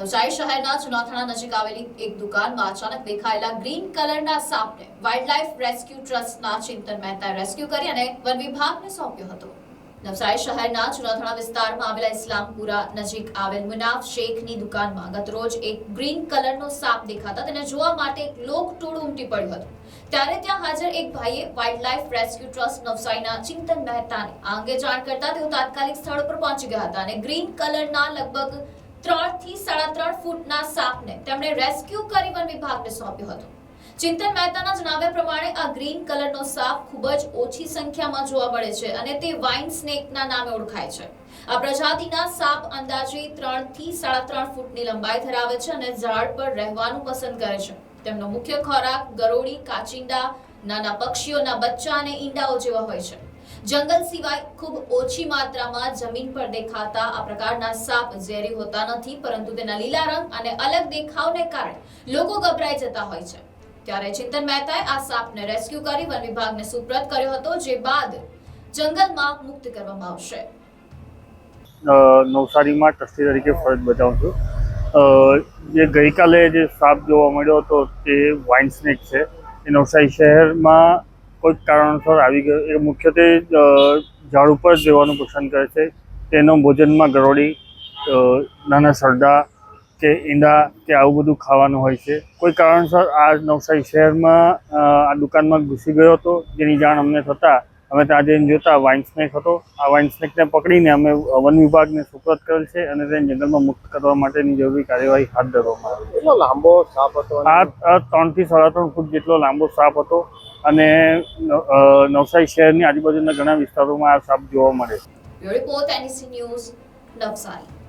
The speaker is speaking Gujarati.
નવસારી શહેરના ચુનાથાણા નજીક આવેલી એક દુકાનમાં અચાનક દેખાયેલા ગ્રીન કલરના સાપને વાઇલ્ડલાઇફ રેસ્ક્યુ ટ્રસ્ટના ચિંતન મહેતાએ રેસ્ક્યુ કરી અને વન વિભાગને સોંપ્યો હતો. નવસારી શહેરના ચુનાથાણા વિસ્તારમાં આવેલા ઇસ્લામપુરા નજીક આવેલ મુનાફ શેખની દુકાનમાં ગતરોજ એક ગ્રીન કલરનો સાપ દેખાતા તેને જોવા માટે એક લોકટોળું ઉમટી પડ્યું હતું. ત્યારે ત્યાં હાજર એક ભાઈએ વાઇલ્ડલાઇફ રેસ્ક્યુ ટ્રસ્ટ નવસારીના ચિંતન મહેતાને આ અંગે જાણ કરતા તેઓ તાત્કાલિક સ્થળ પર પહોંચી ગયા હતા અને ગ્રીન કલરના લગભગ ત્રણથી સાડા ત્રણ ફૂટના સાપને તેમણે રેસ્ક્યુ કરી વન વિભાગને સોંપ્યો હતો. ચિંતન મહેતાના જણાવ્યા પ્રમાણે આ ગ્રીન કલરનો સાપ ખૂબ જ ઓછી સંખ્યામાં જોવા મળે છે અને તે વાઇન સ્નેકના નામે ઓળખાય છે. આ પ્રજાતિના સાપ અંદાજે ત્રણથી સાડા ત્રણ ફૂટની લંબાઈ ધરાવે છે અને ઝાડ પર રહેવાનું પસંદ કરે છે. તેમનો મુખ્ય ખોરાક ગરોળી, કાચિંડા, નાના પક્ષીઓના બચ્ચા અને ઈંડાઓ જેવા હોય છે. જંગલ સિવાય ખૂબ ઓછી માત્રામાં જમીન પર દેખાતા આ પ્રકારના સાપ ઝેરી હોતા નથી, પરંતુ તેના લીલા રંગ અને અલગ દેખાવને કારણે લોકો ગભરાઈ જતા હોય છે. ત્યારે ચિંતન મહેતાએ આ સાપને રેસ્ક્યુ કરી વન વિભાગને સુપ્રત કર્યો હતો, જે બાદ જંગલમાં મુક્ત કરવામાં આવશે. નવસારીમાં ટ્રસ્ટી તરીકે ફરજ બજાવું છું. જે ગઈકાલે જે સાપ જોવા મળ્યો હતો, તે વાઇન સ્નેક છે. એ નવસારી શહેરમાં કોઈક કારણસર આવી ગયો. એ મુખ્યત્વે ઝાડ ઉપર જ રહેવાનું પસંદ કરે છે. તેનો ભોજનમાં ગરોળી નાના સરડા કે ઈંડા કે આવું બધું ખાવાનું હોય છે. કોઈ કારણસર આ નવસારી શહેરમાં આ દુકાનમાં ઘૂસી ગયો હતો. જેની જાણ અમને થતાં અમે ત્યાં જઈને જોતા વાઇન સ્નેક હતો. આ વાઇન સ્નેકને પકડીને અમે વન વિભાગને સુપ્રત કરેલ છે અને તેને જંગલમાં મુક્ત કરવા માટેની જરૂરી કાર્યવાહી હાથ ધરવામાં આવી લાંબો સાપ હતો આ ત્રણથી સાડા ત્રણ ફૂટ જેટલો લાંબો સાપ હતો. અને નવસારી શહેરની આજુબાજુના ઘણા વિસ્તારોમાં આ સાપ જોવા મળે છે. નવસારી.